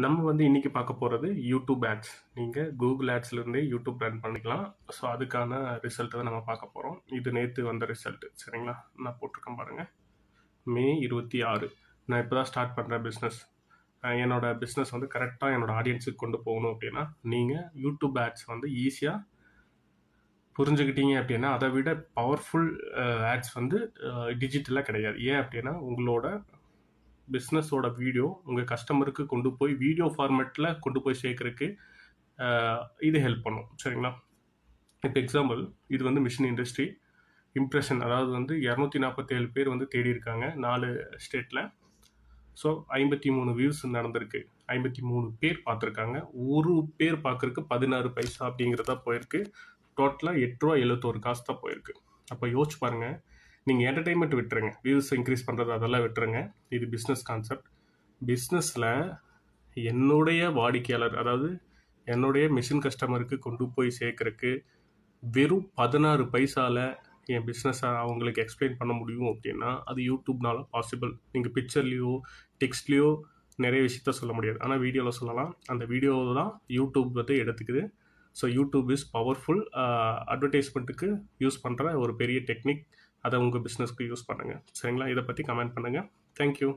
நம்ம வந்து இன்னைக்கு பார்க்க போகிறது யூடியூப் ஆட்ஸ் நீங்கள் கூகுள் ஆட்ஸ்லேருந்தே யூடியூப் ரன் பண்ணிக்கலாம். ஸோ அதுக்கான ரிசல்ட்டை தான் நம்ம பார்க்க போகிறோம் இது நேற்று வந்த ரிசல்ட்டு சரிங்களா? நான் போட்டிருக்கேன் பாருங்கள் மே இருபத்தி ஆறு. நான் இப்போ தான் ஸ்டார்ட் பண்ணுறேன் பிஸ்னஸ் என்னோட பிஸ்னஸ் வந்து கரெக்டாக என்னோடய ஆடியன்ஸுக்கு கொண்டு போகணும் அப்படின்னா நீங்கள் யூடியூப் ஆட்ஸ் வந்து ஈஸியாக புரிஞ்சுக்கிட்டீங்க அப்படின்னா அதை விட பவர்ஃபுல் ஆட்ஸ் வந்து டிஜிட்டலாக கிடையாது. ஏன் அப்படின்னா உங்களோட பிஸ்னஸோட வீடியோ உங்கள் கஸ்டமருக்கு கொண்டு போய் வீடியோ ஃபார்மேட்டில் கொண்டு போய் சேர்க்குறக்கு இது ஹெல்ப் பண்ணும். சரிங்களா? இப்போ எக்ஸாம்பிள் இது வந்து மிஷின் இண்டஸ்ட்ரி இம்ப்ரெஷன் அதாவது வந்து இரநூத்தி நாற்பத்தேழு பேர் வந்து தேடி இருக்காங்க நாலு ஸ்டேட்டில் ஸோ ஐம்பத்தி மூணு வியூஸ் நடந்திருக்கு. ஐம்பத்தி மூணு பேர் பார்த்துருக்காங்க. ஒரு பேர் பார்க்குறக்கு பதினாறு பைசா அப்படிங்கிறதா போயிருக்கு. டோட்டலாக எட்டு ரூபா எழுபத்தோரு காசு தான் போயிருக்கு. அப்போ யோசிச்சு பாருங்கள் நீங்கள் என்டர்டைன்மெண்ட் விட்டுருங்க. வியூஸ் இன்க்ரீஸ் பண்ணுறது அதெல்லாம் விட்டுருங்க. இது பிஸ்னஸ் கான்செப்ட் பிஸ்னஸில் என்னுடைய வாடிக்கையாளர் அதாவது என்னுடைய மிஷின் கஸ்டமருக்கு கொண்டு போய் சேர்க்குறக்கு வெறும் பதினாறு பைசாவில் என் பிஸ்னஸை அவங்களுக்கு எக்ஸ்பிளைன் பண்ண முடியும் அப்படின்னா அது யூடியூப்னால பாசிபிள் நீங்கள் பிக்சர்லேயோ டெக்ஸ்ட்லேயோ நிறைய விஷயத்த சொல்ல முடியாது. ஆனால் வீடியோவில் சொல்லலாம். அந்த வீடியோ தான் யூடியூப் வந்து எடுத்துக்குது. ஸோ யூடியூப் இஸ் பவர்ஃபுல் அட்வர்டைஸ்மெண்ட்டுக்கு யூஸ் பண்ணுற ஒரு பெரிய டெக்னிக் அதை உங்கள் பிஸ்னஸ்க்கு யூஸ் பண்ணுங்கள் சரிங்களா? இதை பற்றி கமெண்ட் பண்ணுங்கள் தேங்க்யூ